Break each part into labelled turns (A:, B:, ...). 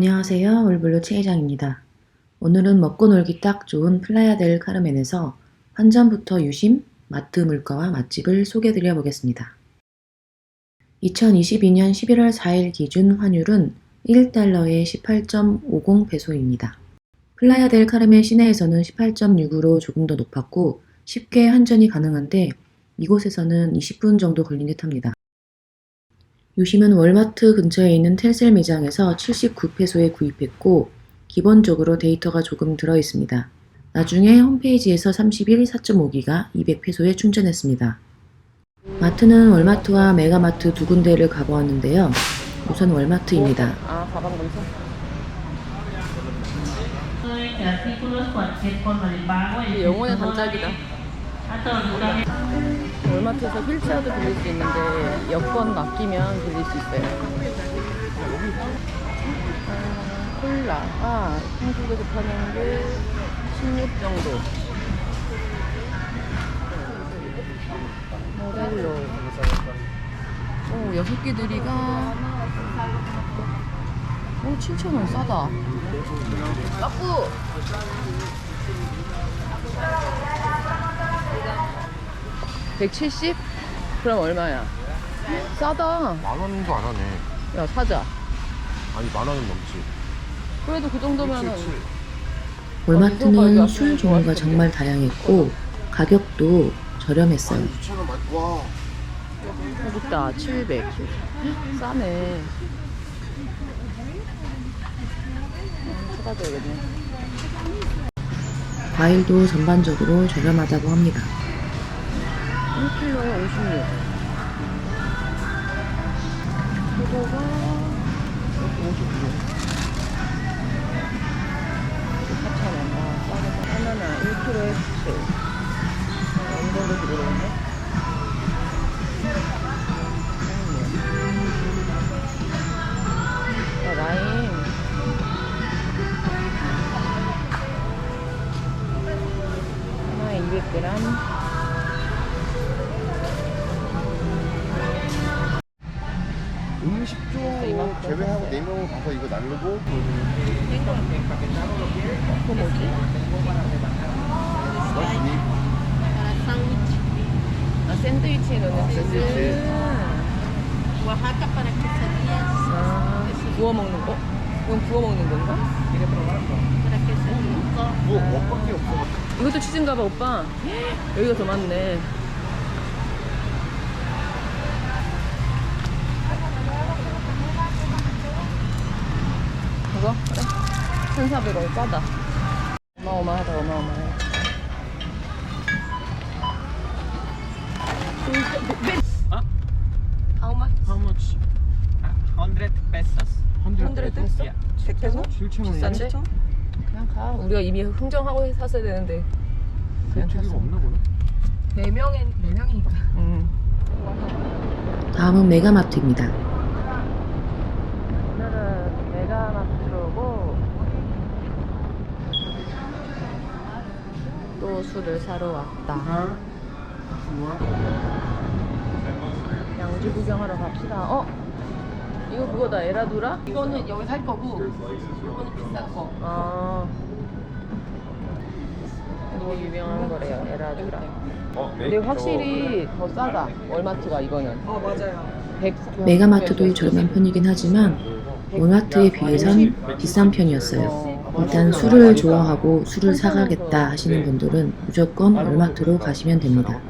A: 카르멜로 체회장입니다. 오늘은 먹고 놀기 딱 좋은 플라야 델 카르멘에서 환전부터 유심, 마트 물가와 맛집을 소개드려 보겠습니다. 2022년 11월 4일 기준 환율은 1달러에 18.50 페소입니다. 플라야 델 카르멘 시내에서는 18.6으로 조금 더 높았고 쉽게 환전이 가능한데 이곳에서는 20분 정도 걸린 듯 합니다. 유심은 월마트 근처에 있는 텔셀 매장에서 79페소에 구입했고 기본적으로 데이터가 조금 들어 있습니다. 나중에 홈페이지에서 31 4.5기가 200페소에 충전했습니다. 마트는 월마트와 메가마트 두 군데를 가보았는데요. 우선 월마트입니다.
B: 아 영혼의 단짝이다. 월마트에서 휠체어도 빌릴 수 있는데 여권 맡기면 빌릴 수 있어요. 아, 콜라. 아, 한국에서 파는 게 16 정도. 모델로. 오, 여섯 개 들이가. 오, 7,000원 싸다. 까꾸! 170? 그럼 얼마야? 싸다.
C: 만 원도 안 하네.
B: 야, 사자.
C: 아니 만 원은 넘지.
B: 그래도 그 정도면은
A: 월마트는 술 종류가 정말 다양했고 가격도 저렴했어요.
C: 2천 원 만. 와.
B: 해국다 700. 싸네. 음, 찾아줘야겠네.
A: 과일도 전반적으로 저렴하다고 합니다.
B: 1kg에 56. 포도가 56. 4,000원. 아, 싸게. 바나나 1kg에 17. 어느 정도 들어오네? 아, 라임. 하나에 200g.
C: 제외하고 네 명을 가서 이거 나누고
B: 그거 뭐지? 아, 샌드위치에 넣는 치즈.
C: 샌드위치.
D: Oaxaca para quesadillas.
B: 아, 구워 먹는 거? 이건 구워 먹는 건가?
D: Para quesadillas.
C: 뭐 먹밖에 없어.
B: 이것도 치즈인가 봐, 오빠. 여기가 더 많네. 이거? 그래. 1,400원 싸다. 어마어마하다, 어마어마해.
D: How much?
C: How much?
E: 100 pesos.
C: 100
B: 됐어?
E: Yeah.
B: 100페소?
C: 7천 원이야.
B: 비싼데? 그냥 가. 우리가 이미 흥정하고 샀어야 되는데. 그냥
C: 가
B: 샀어.
C: 없나 보네.
D: 4명에 4명이니까.
B: 응.
A: 다음은 메가마트입니다.
B: 오늘은 메가마트로고 또 술을 사러 왔다. 양주 구경하러 갑시다. 어? 이거 그거다. 에라두라?
D: 이거는 여기 살 거고, 이거는 비싼 거.
B: 아. 이거 유명한 거래요. 에라두라.
C: 어, 네.
B: 근데 확실히 더 싸다. 월마트가 이거는.
D: 어, 맞아요.
B: 100,
A: 메가마트도 저렴한 편이긴 하지만 월마트에 비해선 비싼 편이었어요. 일단 술을 좋아하고 술을 사가겠다 하시는 분들은 무조건 월마트로 가시면 됩니다.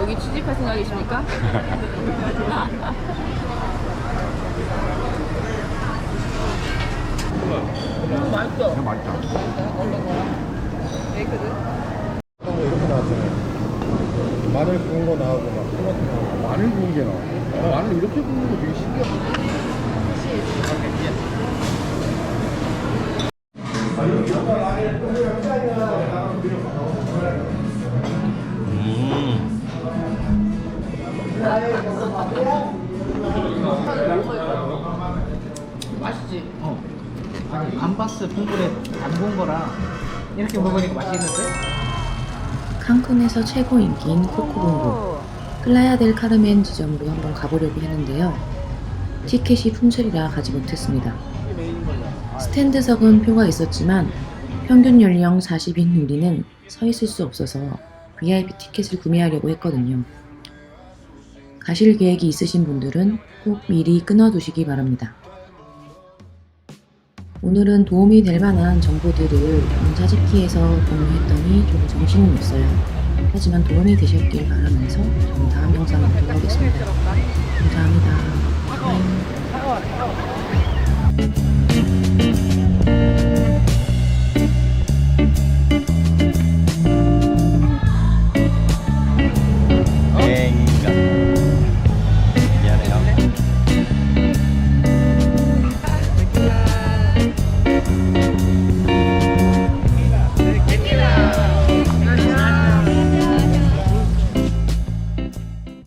B: 여기 취직할 생각이십니까? 음, 맛있어.
C: 맛있다.
B: 베이크드?
C: 이렇게 나왔잖아요. 마늘 구운 거 나오고 막 토마토 구운 게 나와. 마늘 이렇게 구운 거 되게 신기하다.
B: 맛있지?
E: 어. 감바스 풍물에 담근 거라 이렇게 먹으니까 맛있는데?
A: 칸쿤에서 최고 인기인 코코봉고 플라야 델 카르멘 지점으로 한번 가보려고 했는데요. 티켓이 품절이라 가지 못했습니다. 스탠드석은 표가 있었지만 평균 연령 40인 우리는 서 있을 수 없어서 VIP 티켓을 구매하려고 했거든요. 가실 계획이 있으신 분들은 꼭 미리 끊어두시기 바랍니다. 오늘은 도움이 될 만한 정보들을 영자집기에서 공유했더니 좀 정신은 없어요. 하지만 도움이 되셨길 바라면서 저는 다음 영상을 보도록 하겠습니다. 감사합니다. 바이.